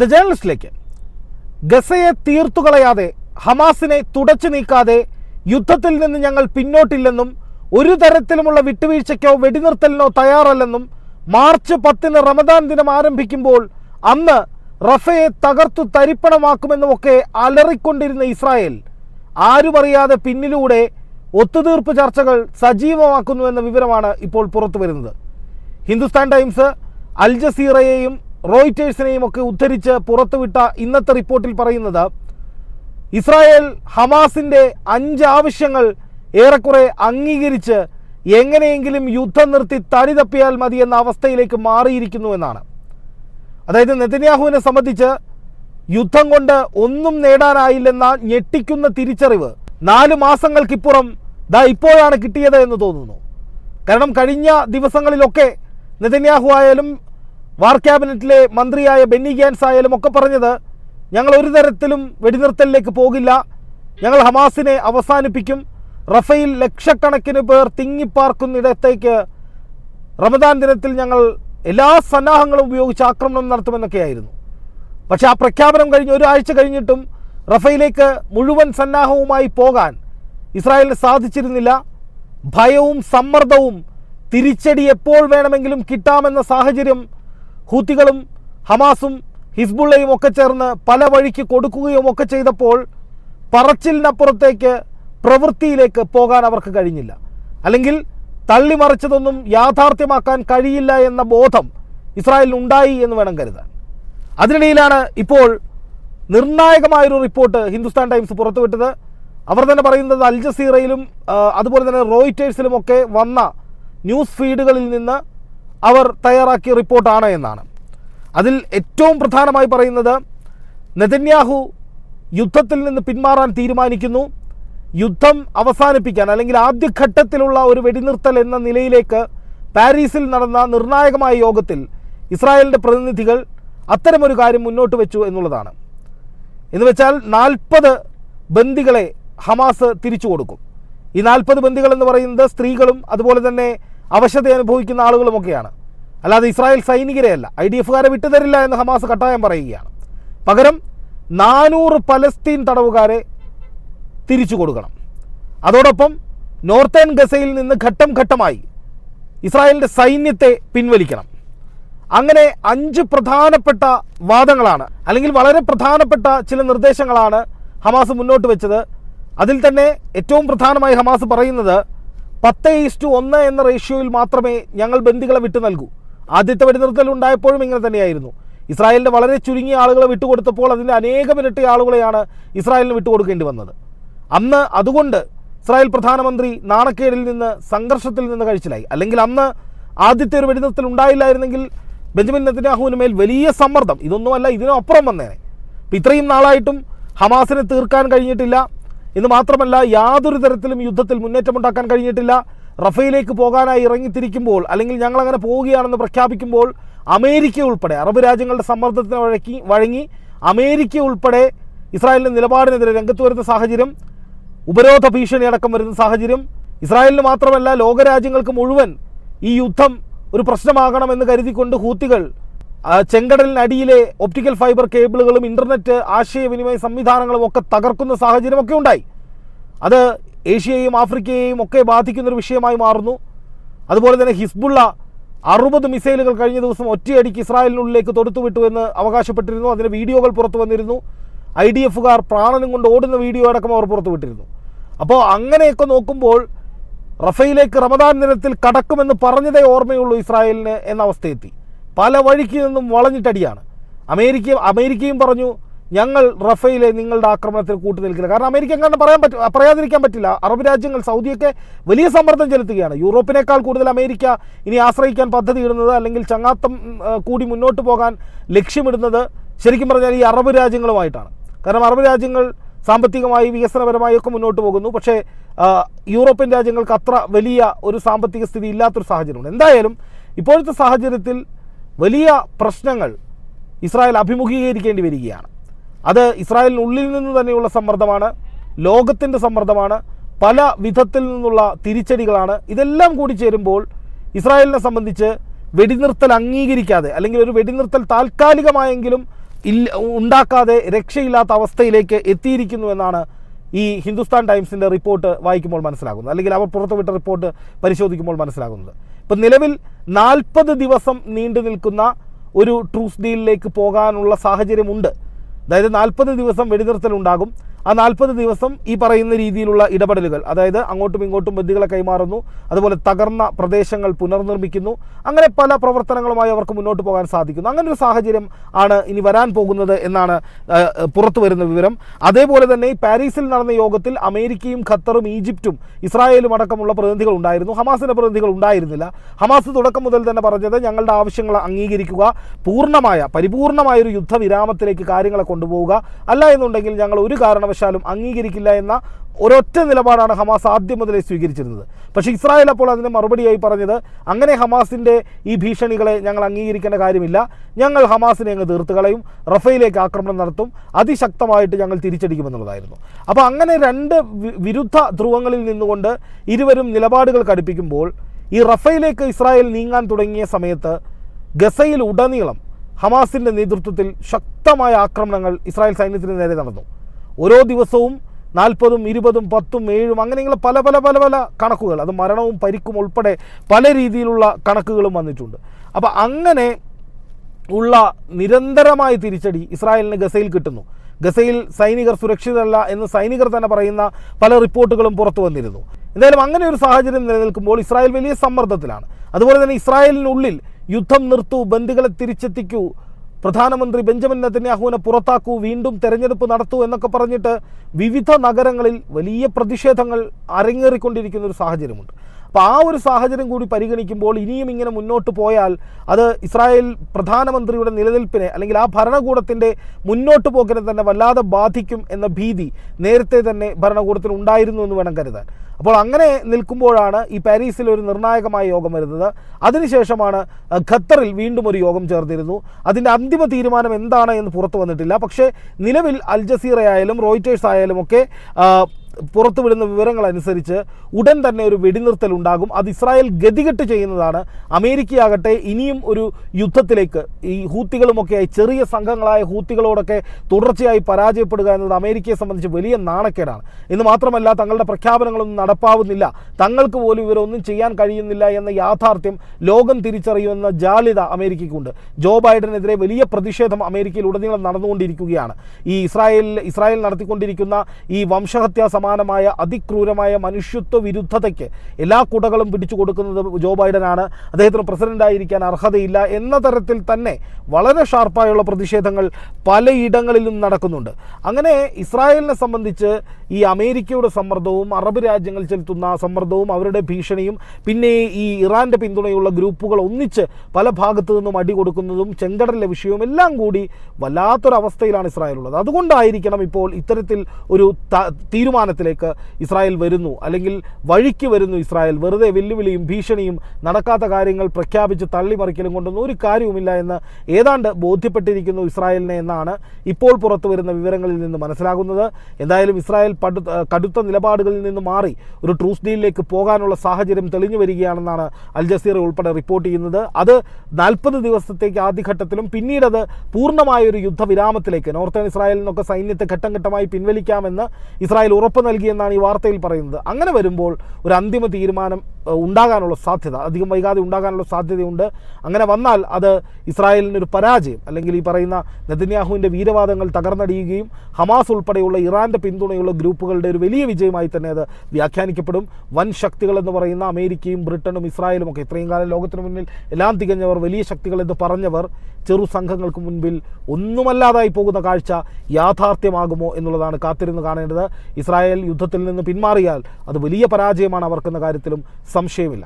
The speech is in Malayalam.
ദ ജേർണലിസ്റ്റിലേക്ക് ഗസയെ തീർത്തുകളയാതെ ഹമാസിനെ തുടച്ചു നീക്കാതെ യുദ്ധത്തിൽ നിന്ന് ഞങ്ങൾ പിന്നോട്ടില്ലെന്നും ഒരു തരത്തിലുമുള്ള വിട്ടുവീഴ്ചയ്ക്കോ വെടിനിർത്തലിനോ തയ്യാറല്ലെന്നും മാർച്ച് പത്തിന് റമദാൻ ദിനം ആരംഭിക്കുമ്പോൾ അന്ന് റഫയെ തകർത്തു തരിപ്പണമാക്കുമെന്നുമൊക്കെ അലറിക്കൊണ്ടിരുന്ന ഇസ്രായേൽ ആരുമറിയാതെ പിന്നിലൂടെ ഒത്തുതീർപ്പ് ചർച്ചകൾ സജീവമാക്കുന്നു എന്ന വിവരമാണ് ഇപ്പോൾ പുറത്തു വരുന്നത് ഹിന്ദുസ്ഥാൻ ടൈംസ് അൽ ജസീറയെയും റോയിറ്റേഴ്സിനെയും ഒക്കെ ഉദ്ധരിച്ച് പുറത്തുവിട്ട ഇന്നത്തെ റിപ്പോർട്ടിൽ പറയുന്നത് ഇസ്രായേൽ ഹമാസിന്റെ അഞ്ച് ആവശ്യങ്ങൾ ഏറെക്കുറെ അംഗീകരിച്ച് എങ്ങനെയെങ്കിലും യുദ്ധം നിർത്തി തടി തപ്പിയാൽ മതി എന്ന അവസ്ഥയിലേക്ക് മാറിയിരിക്കുന്നു എന്നാണ്. അതായത് നെതന്യാഹുവിനെ സംബന്ധിച്ച് യുദ്ധം കൊണ്ട് ഒന്നും നേടാനായില്ലെന്ന ഞെട്ടിക്കുന്ന തിരിച്ചറിവ് നാല് മാസങ്ങൾക്കിപ്പുറം ദാ ഇപ്പോഴാണ് കിട്ടിയത് എന്ന് തോന്നുന്നു. കാരണം കഴിഞ്ഞ ദിവസങ്ങളിലൊക്കെ നെതന്യാഹു ആയാലും വാർ ക്യാബിനറ്റിലെ മന്ത്രിയായ ബെന്നി ഗാൻസ് ആയാലും ഒക്കെ പറഞ്ഞത് ഞങ്ങൾ ഒരു തരത്തിലും വെടിനിർത്തലിലേക്ക് പോകില്ല. ഞങ്ങൾ ഹമാസിനെ അവസാനിപ്പിക്കും. റഫയിൽ ലക്ഷക്കണക്കിന് പേർ തിങ്ങിപ്പാർക്കുന്നിടത്തേക്ക് റമദാൻ ദിനത്തിൽ ഞങ്ങൾ എല്ലാ സന്നാഹങ്ങളും ഉപയോഗിച്ച് ആക്രമണം നടത്തുമെന്നൊക്കെയായിരുന്നു. പക്ഷെ ആ പ്രഖ്യാപനം കഴിഞ്ഞ് ഒരാഴ്ച കഴിഞ്ഞിട്ടും റഫയിലേക്ക് മുഴുവൻ സന്നാഹവുമായി പോകാൻ ഇസ്രായേലിന് സാധിച്ചിരുന്നില്ല. ഭയവും സമ്മർദ്ദവും തിരിച്ചടി എപ്പോൾ വേണമെങ്കിലും കിട്ടാമെന്ന സാഹചര്യം ഹൂത്തികളും ഹമാസും ഹിസ്ബുള്ളയും ഒക്കെ ചേർന്ന് പല വഴിക്ക് കൊടുക്കുകയും ഒക്കെ ചെയ്തപ്പോൾ പറച്ചിലിനപ്പുറത്തേക്ക് പ്രവൃത്തിയിലേക്ക് പോകാൻ അവർക്ക് കഴിഞ്ഞില്ല. അല്ലെങ്കിൽ തള്ളിമറിച്ചതൊന്നും യാഥാർത്ഥ്യമാക്കാൻ കഴിയില്ല എന്ന ബോധം ഇസ്രായേലിന് ഉണ്ടായി എന്ന് വേണം കരുതാൻ. അതിനിടയിലാണ് ഇപ്പോൾ നിർണായകമായൊരു റിപ്പോർട്ട് ഹിന്ദുസ്ഥാൻ ടൈംസ് പുറത്തുവിട്ടത്. അവർ തന്നെ പറയുന്നത് അൽ ജസീറയിലും അതുപോലെ തന്നെ റോയിറ്റേഴ്സിലും ഒക്കെ വന്ന ന്യൂസ് ഫീഡുകളിൽ നിന്ന് അവർ തയ്യാറാക്കിയ റിപ്പോർട്ടാണ് എന്നാണ്. അതിൽ ഏറ്റവും പ്രധാനമായി പറയുന്നത് നെതന്യാഹു യുദ്ധത്തിൽ നിന്ന് പിന്മാറാൻ തീരുമാനിക്കുന്നു. യുദ്ധം അവസാനിപ്പിക്കാൻ അല്ലെങ്കിൽ ആദ്യഘട്ടത്തിലുള്ള ഒരു വെടിനിർത്തൽ എന്ന നിലയിലേക്ക് പാരീസിൽ നടന്ന നിർണായകമായ യോഗത്തിൽ ഇസ്രായേലിന്റെ പ്രതിനിധികൾ അത്തരമൊരു കാര്യം മുന്നോട്ട് വെച്ചു എന്നുള്ളതാണ്. എന്ന് വെച്ചാൽ നാൽപ്പത് ബന്ദികളെ ഹമാസ് തിരിച്ചു കൊടുക്കും. ഈ നാൽപ്പത് ബന്ദികൾ എന്ന് പറയുന്നത് സ്ത്രീകളും അതുപോലെ തന്നെ അവശത അനുഭവിക്കുന്ന ആളുകളുമൊക്കെയാണ്. അല്ലാതെ ഇസ്രായേൽ സൈനികരെയല്ല ഐ ഡി എഫുകാരെ വിട്ടുതരില്ല എന്ന് ഹമാസ് കട്ടായം പറയുകയാണ്. പകരം നാനൂറ് പലസ്തീൻ തടവുകാരെ തിരിച്ചു കൊടുക്കണം. അതോടൊപ്പം നോർത്തേൺ ഗസയിൽ നിന്ന് ഘട്ടം ഘട്ടമായി ഇസ്രായേലിന്റെ സൈന്യത്തെ പിൻവലിക്കണം. അങ്ങനെ അഞ്ച് പ്രധാനപ്പെട്ട വാദങ്ങളാണ് അല്ലെങ്കിൽ വളരെ പ്രധാനപ്പെട്ട ചില നിർദ്ദേശങ്ങളാണ് ഹമാസ് മുന്നോട്ട് വെച്ചത്. അതിൽ തന്നെ ഏറ്റവും പ്രധാനമായി ഹമാസ് പറയുന്നത് പത്ത് ഈസ്റ്റു ഒന്ന് എന്ന റേഷ്യോയിൽ മാത്രമേ ഞങ്ങൾ ബന്ദികളെ വിട്ടു നൽകൂ. ആദ്യത്തെ വെടിനിർത്തൽ ഉണ്ടായപ്പോഴും ഇങ്ങനെ തന്നെയായിരുന്നു. ഇസ്രായേലിന്റെ വളരെ ചുരുങ്ങിയ ആളുകളെ വിട്ടുകൊടുത്തപ്പോൾ അതിന്റെ അനേകം ഇരട്ടി ആളുകളെയാണ് ഇസ്രായേലിന് വിട്ടുകൊടുക്കേണ്ടി വന്നത്. അന്ന് അതുകൊണ്ട് ഇസ്രായേൽ പ്രധാനമന്ത്രി നാണക്കേടിൽ നിന്ന് സംഘർഷത്തിൽ നിന്ന് കഴിച്ചിലായി. അല്ലെങ്കിൽ അന്ന് ആദ്യത്തെ ഒരു വെടിനിർത്തൽ ഉണ്ടായില്ലായിരുന്നെങ്കിൽ ബെഞ്ചമിൻ നെതന്യാഹുവിന് മേൽ വലിയ സമ്മർദ്ദം. ഇതൊന്നുമല്ല ഇതിനും അപ്പുറം വന്നേനെ. ഇത്രയും നാളായിട്ടും ഹമാസിനെ തീർക്കാൻ കഴിഞ്ഞിട്ടില്ല. എന്ന് മാത്രമല്ല യാതൊരു തരത്തിലും യുദ്ധത്തിൽ മുന്നേറ്റമുണ്ടാക്കാൻ കഴിഞ്ഞിട്ടില്ല. റഫയിലേക്ക് പോകാനായി ഇറങ്ങിത്തിരിക്കുമ്പോൾ അല്ലെങ്കിൽ ഞങ്ങൾ അങ്ങനെ പോവുകയാണെന്ന് പ്രഖ്യാപിക്കുമ്പോൾ അമേരിക്ക ഉൾപ്പെടെ അറബ് രാജ്യങ്ങളുടെ സമ്മർദ്ദത്തിന് വഴക്കി വഴങ്ങി അമേരിക്ക ഉൾപ്പെടെ ഇസ്രായേലിന്റെ നിലപാടിനെതിരെ രംഗത്ത് വരുന്ന സാഹചര്യം ഉപരോധ ഭീഷണി അടക്കം വരുന്ന സാഹചര്യം ഇസ്രായേലിന് മാത്രമല്ല ലോകരാജ്യങ്ങൾക്ക് മുഴുവൻ ഈ യുദ്ധം ഒരു പ്രശ്നമാകണമെന്ന് കരുതിക്കൊണ്ട് ഹൂത്തികൾ ചെങ്കടലിനടിയിലെ ഒപ്റ്റിക്കൽ ഫൈബർ കേബിളുകളും ഇന്റർനെറ്റ് ആശയവിനിമയ സംവിധാനങ്ങളും ഒക്കെ തകർക്കുന്ന സാഹചര്യമൊക്കെ ഉണ്ടായി. അത് ഏഷ്യയെയും ആഫ്രിക്കയെയും ഒക്കെ ബാധിക്കുന്ന ഒരു വിഷയമായി മാറുന്നു. അതുപോലെ തന്നെ ഹിസ്ബുള്ള അറുപത് മിസൈലുകൾ കഴിഞ്ഞ ദിവസം ഒറ്റയടിക്ക് ഇസ്രായേലിനുള്ളിലേക്ക് തൊടുത്തുവിട്ടു എന്ന് അവകാശപ്പെട്ടിരുന്നു. അതിന് വീഡിയോകൾ പുറത്തു വന്നിരുന്നു. ഐ ഡി എഫുകാർ പ്രാണനും കൊണ്ട് ഓടുന്ന വീഡിയോ അടക്കം അവർ പുറത്തുവിട്ടിരുന്നു അപ്പോൾ അങ്ങനെയൊക്കെ നോക്കുമ്പോൾ റഫയിലേക്ക് റമദാൻ ദിനത്തിൽ കടക്കുമെന്ന് പറഞ്ഞതേ ഓർമ്മയുള്ളൂ ഇസ്രായേലിന് എന്ന അവസ്ഥയെത്തി. പല വഴിക്ക് നിന്നും വളഞ്ഞിട്ടടിയാണ്. അമേരിക്ക അമേരിക്കയും പറഞ്ഞു ഞങ്ങൾ റഫയിലെ നിങ്ങളുടെ ആക്രമണത്തിൽ കൂട്ടു നിൽക്കില്ല കാരണം അമേരിക്ക എങ്ങനെ പറയാൻ പറ്റും പറയാതിരിക്കാൻ പറ്റില്ല. അറബ് രാജ്യങ്ങൾ സൗദിയൊക്കെ വലിയ സമ്മർദ്ദം ചെലുത്തുകയാണ്. യൂറോപ്പിനേക്കാൾ കൂടുതൽ അമേരിക്ക ഇനി ആശ്രയിക്കാൻ പദ്ധതി ഇടുന്നത് അല്ലെങ്കിൽ ചങ്ങാത്തം കൂടി മുന്നോട്ട് പോകാൻ ലക്ഷ്യമിടുന്നത് ശരിക്കും പറഞ്ഞാൽ ഈ അറബ് രാജ്യങ്ങളുമായിട്ടാണ്. കാരണം അറബ് രാജ്യങ്ങൾ സാമ്പത്തികമായി വികസനപരമായി ഒക്കെ മുന്നോട്ട് പോകുന്നു. പക്ഷേ യൂറോപ്യൻ രാജ്യങ്ങൾക്ക് അത്ര വലിയ ഒരു സാമ്പത്തിക സ്ഥിതി ഇല്ലാത്തൊരു സാഹചര്യമുണ്ട്. എന്തായാലും ഇപ്പോഴത്തെ സാഹചര്യത്തിൽ വലിയ പ്രശ്നങ്ങൾ ഇസ്രായേൽ അഭിമുഖീകരിക്കേണ്ടി വരികയാണ്. അത് ഇസ്രായേലിനുള്ളിൽ നിന്ന് തന്നെയുള്ള സമ്മർദ്ദമാണ് ലോകത്തിന്റെ സമ്മർദ്ദമാണ് പല വിധത്തിൽ നിന്നുള്ള തിരിച്ചടികളാണ്. ഇതെല്ലാം കൂടി ചേരുമ്പോൾ ഇസ്രായേലിനെ സംബന്ധിച്ച് വെടിനിർത്തൽ അംഗീകരിക്കാതെ അല്ലെങ്കിൽ ഒരു വെടിനിർത്തൽ താൽക്കാലികമായെങ്കിലും ഇല്ല ഉണ്ടാക്കാതെ രക്ഷയില്ലാത്ത അവസ്ഥയിലേക്ക് എത്തിയിരിക്കുന്നു എന്നാണ് ഈ ഹിന്ദുസ്ഥാൻ ടൈംസിന്റെ റിപ്പോർട്ട് വായിക്കുമ്പോൾ മനസ്സിലാകുന്നത്. അല്ലെങ്കിൽ അവർ പുറത്തുവിട്ട റിപ്പോർട്ട് പരിശോധിക്കുമ്പോൾ മനസ്സിലാകുന്നത്. ഇപ്പം നിലവിൽ നാൽപ്പത് ദിവസം നീണ്ടു നിൽക്കുന്ന ഒരു ട്രൂസ് ഡീലിലേക്ക് പോകാനുള്ള സാഹചര്യമുണ്ട്. അതായത് നാൽപ്പത് ദിവസം വെടിനിർത്തലുണ്ടാകും. ആ നാൽപ്പത് ദിവസം ഈ പറയുന്ന രീതിയിലുള്ള ഇടപെടലുകൾ അതായത് അങ്ങോട്ടും ഇങ്ങോട്ടും ബന്ദികളെ കൈമാറുന്നു അതുപോലെ തകർന്ന പ്രദേശങ്ങൾ പുനർനിർമ്മിക്കുന്നു അങ്ങനെ പല പ്രവർത്തനങ്ങളുമായി അവർക്ക് മുന്നോട്ട് പോകാൻ സാധിക്കുന്നു. അങ്ങനെ ഒരു സാഹചര്യം ആണ് ഇനി വരാൻ പോകുന്നത് എന്നാണ് പുറത്തു വരുന്ന വിവരം. അതേപോലെ തന്നെ പാരീസിൽ നടന്ന യോഗത്തിൽ അമേരിക്കയും ഖത്തറും ഈജിപ്തും ഇസ്രായേലും അടക്കമുള്ള പ്രതിനിധികൾ ഉണ്ടായിരുന്നു. ഹമാസിന്റെ പ്രതിനിധികൾ ഉണ്ടായിരുന്നില്ല. ഹമാസ് തുടക്കം മുതൽ തന്നെ പറഞ്ഞത് ഞങ്ങളുടെ ആവശ്യങ്ങൾ അംഗീകരിക്കുക പൂർണമായ പരിപൂർണമായ ഒരു യുദ്ധവിരാമത്തിലേക്ക് കാര്യങ്ങളെ കൊണ്ടുപോവുക അല്ല എന്നുണ്ടെങ്കിൽ ഞങ്ങൾ ഒരു കാരണവശാലും അംഗീകരിക്കില്ല എന്ന ഒരൊറ്റ നിലപാടാണ് ഹമാസ് ആദ്യം മുതലേ സ്വീകരിച്ചിരുന്നത്. പക്ഷേ ഇസ്രായേൽ അപ്പോൾ അതിന് മറുപടിയായി പറഞ്ഞത് അങ്ങനെ ഹമാസിന്റെ ഈ ഭീഷണികളെ ഞങ്ങൾ അംഗീകരിക്കേണ്ട കാര്യമില്ല. ഞങ്ങൾ ഹമാസിനെ അങ്ങ് തീർത്ത് കളയും റഫയിലേക്ക് ആക്രമണം നടത്തും അതിശക്തമായിട്ട് ഞങ്ങൾ തിരിച്ചടിക്കുമെന്നുള്ളതായിരുന്നു. അപ്പോൾ അങ്ങനെ രണ്ട് വിരുദ്ധ ധ്രുവങ്ങളിൽ നിന്നുകൊണ്ട് ഇരുവരും നിലപാടുകൾ കടുപ്പിക്കുമ്പോൾ ഈ റഫയിലേക്ക് ഇസ്രായേൽ നീങ്ങാൻ തുടങ്ങിയ സമയത്ത് ഗസയിൽ ഉടനീളം ഹമാസിന്റെ നേതൃത്വത്തിൽ ശക്തമായ ആക്രമണങ്ങൾ ഇസ്രായേൽ സൈന്യത്തിന് നേരെ നടന്നു. ഓരോ ദിവസവും നാൽപ്പതും ഇരുപതും പത്തും ഏഴും അങ്ങനെയുള്ള പല പല പല പല കണക്കുകൾ. അത് മരണവും പരിക്കും ഉൾപ്പെടെ പല രീതിയിലുള്ള കണക്കുകളും വന്നിട്ടുണ്ട്. അപ്പോൾ അങ്ങനെ ഉള്ള നിരന്തരമായ തിരിച്ചടി ഇസ്രായേലിന് ഗസയിൽ കിട്ടുന്നു. ഗസയിൽ സൈനികർ സുരക്ഷിതരല്ല എന്ന് സൈനികർ തന്നെ പറയുന്ന പല റിപ്പോർട്ടുകളും പുറത്തു വന്നിരുന്നു. എന്തായാലും അങ്ങനെ ഒരു സാഹചര്യം നിലനിൽക്കുമ്പോൾ ഇസ്രായേൽ വലിയ സമ്മർദ്ദത്തിലാണ്. അതുപോലെ തന്നെ ഇസ്രായേലിനുള്ളിൽ യുദ്ധം നിർത്തൂ ബന്ദികളെ തിരിച്ചെത്തിക്കൂ പ്രധാനമന്ത്രി ബെഞ്ചമിൻ നെതന്യാഹുവിനെ പുറത്താക്കൂ വീണ്ടും തെരഞ്ഞെടുപ്പ് നടത്തൂ എന്നൊക്കെ പറഞ്ഞിട്ട് വിവിധ നഗരങ്ങളിൽ വലിയ പ്രതിഷേധങ്ങൾ അരങ്ങേറിക്കൊണ്ടിരിക്കുന്ന ഒരു സാഹചര്യമുണ്ട്. അപ്പോൾ ആ ഒരു സാഹചര്യം കൂടി പരിഗണിക്കുമ്പോൾ ഇനിയും ഇങ്ങനെ മുന്നോട്ട് പോയാൽ അത് ഇസ്രായേൽ പ്രധാനമന്ത്രിയുടെ നിലനിൽപ്പിനെ അല്ലെങ്കിൽ ആ ഭരണകൂടത്തിന്റെ മുന്നോട്ട് പോക്കിനെ തന്നെ വല്ലാതെ ബാധിക്കും എന്ന ഭീതി നേരത്തെ തന്നെ ഭരണകൂടത്തിന് ഉണ്ടായിരുന്നു എന്ന് വേണം കരുതാൻ. അപ്പോൾ അങ്ങനെ നിൽക്കുമ്പോഴാണ് ഈ പാരീസിൽ ഒരു നിർണായകമായ യോഗം വരുന്നത്. അതിനുശേഷമാണ് ഖത്തറിൽ വീണ്ടും ഒരു യോഗം ചേർന്നിരുന്നു. അതിന്റെ അന്തിമ തീരുമാനം എന്താണ് എന്ന് പുറത്തു വന്നിട്ടില്ല. പക്ഷേ നിലവിൽ അൽ ആയാലും റോയിറ്റേഴ്സ് ആയാലും ഒക്കെ ആ, പുറത്തുവിടുന്ന വിവരങ്ങൾ അനുസരിച്ച് ഉടൻ തന്നെ ഒരു വെടിനിർത്തൽ ഉണ്ടാകും. അത് ഇസ്രായേൽ ഗതികെട്ട് ചെയ്യുന്നതാണ്. അമേരിക്കയാകട്ടെ ഇനിയും ഒരു യുദ്ധത്തിലേക്ക് ഈ ഹൂത്തികളുമൊക്കെയായി ചെറിയ സംഘങ്ങളായ ഹൂത്തികളോടൊക്കെ തുടർച്ചയായി പരാജയപ്പെടുക എന്നത് അമേരിക്കയെ സംബന്ധിച്ച് വലിയ നാണക്കേടാണ്. എന്ന് മാത്രമല്ല തങ്ങളുടെ പ്രഖ്യാപനങ്ങളൊന്നും നടപ്പാവുന്നില്ല. തങ്ങൾക്ക് പോലും ഇവരൊന്നും ചെയ്യാൻ കഴിയുന്നില്ല എന്ന യാഥാർത്ഥ്യം ലോകം തിരിച്ചറിയുമെന്ന ജാലിത അമേരിക്കയ്ക്കുണ്ട്. ജോ ബൈഡനെതിരെ വലിയ പ്രതിഷേധം അമേരിക്കയിൽ ഉടനീളം നടന്നുകൊണ്ടിരിക്കുകയാണ്. ഈ ഇസ്രായേലിൽ ഇസ്രായേൽ നടത്തിക്കൊണ്ടിരിക്കുന്ന ഈ വംശഹത്യാ സമാനമായ അതിക്രൂരമായ മനുഷ്യത്വ വിരുദ്ധതയ്ക്ക് എല്ലാ കുടകളും പിടിച്ചു കൊടുക്കുന്നത് ജോ ബൈഡനാണ്. അദ്ദേഹത്തിന് പ്രസിഡന്റായിരിക്കാൻ അർഹതയില്ല എന്ന തരത്തിൽ തന്നെ വളരെ ഷാർപ്പായുള്ള പ്രതിഷേധങ്ങൾ പലയിടങ്ങളിലും നടക്കുന്നുണ്ട്. അങ്ങനെ ഇസ്രായേലിനെ സംബന്ധിച്ച് ഈ അമേരിക്കയുടെ സമ്മർദ്ദവും അറബ് രാജ്യങ്ങൾ ചെലുത്തുന്ന സമ്മർദ്ദവും അവരുടെ ഭീഷണിയും പിന്നെ ഈ ഇറാന്റെ പിന്തുണയുള്ള ഗ്രൂപ്പുകൾ ഒന്നിച്ച് പല ഭാഗത്തു നിന്നും അടി കൊടുക്കുന്നതും ചെങ്കടലിലെ വിഷയവും എല്ലാം കൂടി വല്ലാത്തൊരവസ്ഥയിലാണ് ഇസ്രായേൽ ഉള്ളത്. അതുകൊണ്ടായിരിക്കണം ഇപ്പോൾ ഇത്തരത്തിൽ ഒരു ത- തീരുമാനത്തിലേക്ക് ഇസ്രായേൽ വരുന്നു അല്ലെങ്കിൽ വഴിക്ക് വരുന്നു ഇസ്രായേൽ. വെറുതെ വെല്ലുവിളിയും ഭീഷണിയും നടക്കാത്ത കാര്യങ്ങൾ പ്രഖ്യാപിച്ച് തള്ളിമറിക്കലും കൊണ്ടൊന്നും ഒരു കാര്യവുമില്ല എന്ന് ഏതാണ്ട് ബോധ്യപ്പെട്ടിരിക്കുന്നു ഇസ്രായേലിനെ എന്നാണ് ഇപ്പോൾ പുറത്തു വരുന്ന വിവരങ്ങളിൽ നിന്ന് മനസ്സിലാകുന്നത്. എന്തായാലും ഇസ്രായേൽ പടു കടുത്ത നിലപാടുകളിൽ നിന്ന് മാറി ഒരു ട്രൂസ് ഡീലിലേക്ക് പോകാനുള്ള സാഹചര്യം തെളിഞ്ഞു വരികയാണെന്നാണ് അൽ ജസീർ ഉൾപ്പെടെ റിപ്പോർട്ട് ചെയ്യുന്നത്. അത് നാൽപ്പത് ദിവസത്തേക്ക് ആദ്യഘട്ടത്തിലും പിന്നീട് അത് പൂർണമായ ഒരു യുദ്ധവിരാമത്തിലേക്ക് നോർത്തേൺ ഇസ്രായേലിൽ നിന്നൊക്കെ സൈന്യത്തെ ഘട്ടം ഘട്ടമായി പിൻവലിക്കാമെന്ന് ഇസ്രായേൽ ഉറപ്പ് നൽകിയെന്നാണ് ഈ വാർത്തയിൽ പറയുന്നത്. അങ്ങനെ വരുമ്പോൾ ഒരു അന്തിമ തീരുമാനം ഉണ്ടാകാനുള്ള സാധ്യത അധികം വൈകാതെ ഉണ്ടാകാനുള്ള സാധ്യതയുണ്ട്. അങ്ങനെ വന്നാൽ അത് ഇസ്രായേലിന് ഒരു പരാജയം അല്ലെങ്കിൽ ഈ പറയുന്ന നെതന്യാഹുവിന്റെ വീരവാദങ്ങൾ തകർന്നടിയുകയും ഹമാസ് ഉൾപ്പെടെയുള്ള ഇറാന്റെ പിന്തുണയുള്ള ഗ്രൂപ്പുകളുടെ ഒരു വലിയ വിജയമായി തന്നെ അത് വ്യാഖ്യാനിക്കപ്പെടും. വൻ ശക്തികൾ എന്ന് പറയുന്ന അമേരിക്കയും ബ്രിട്ടനും ഇസ്രായേലും ഒക്കെ ഇത്രയും കാലം ലോകത്തിന് മുന്നിൽ എല്ലാം തികഞ്ഞവർ വലിയ ശക്തികളെന്ന് പറഞ്ഞവർ ചെറു സംഘങ്ങൾക്ക് മുൻപിൽ ഒന്നുമല്ലാതായി പോകുന്ന കാഴ്ച യാഥാർത്ഥ്യമാകുമോ എന്നുള്ളതാണ് കാത്തിരുന്ന് കാണേണ്ടത്. ഇസ്രായേൽ യുദ്ധത്തിൽ നിന്ന് പിന്മാറിയാൽ അത് വലിയ പരാജയമാണ് അവർക്കെന്ന കാര്യത്തിലും സംശയമില്ല.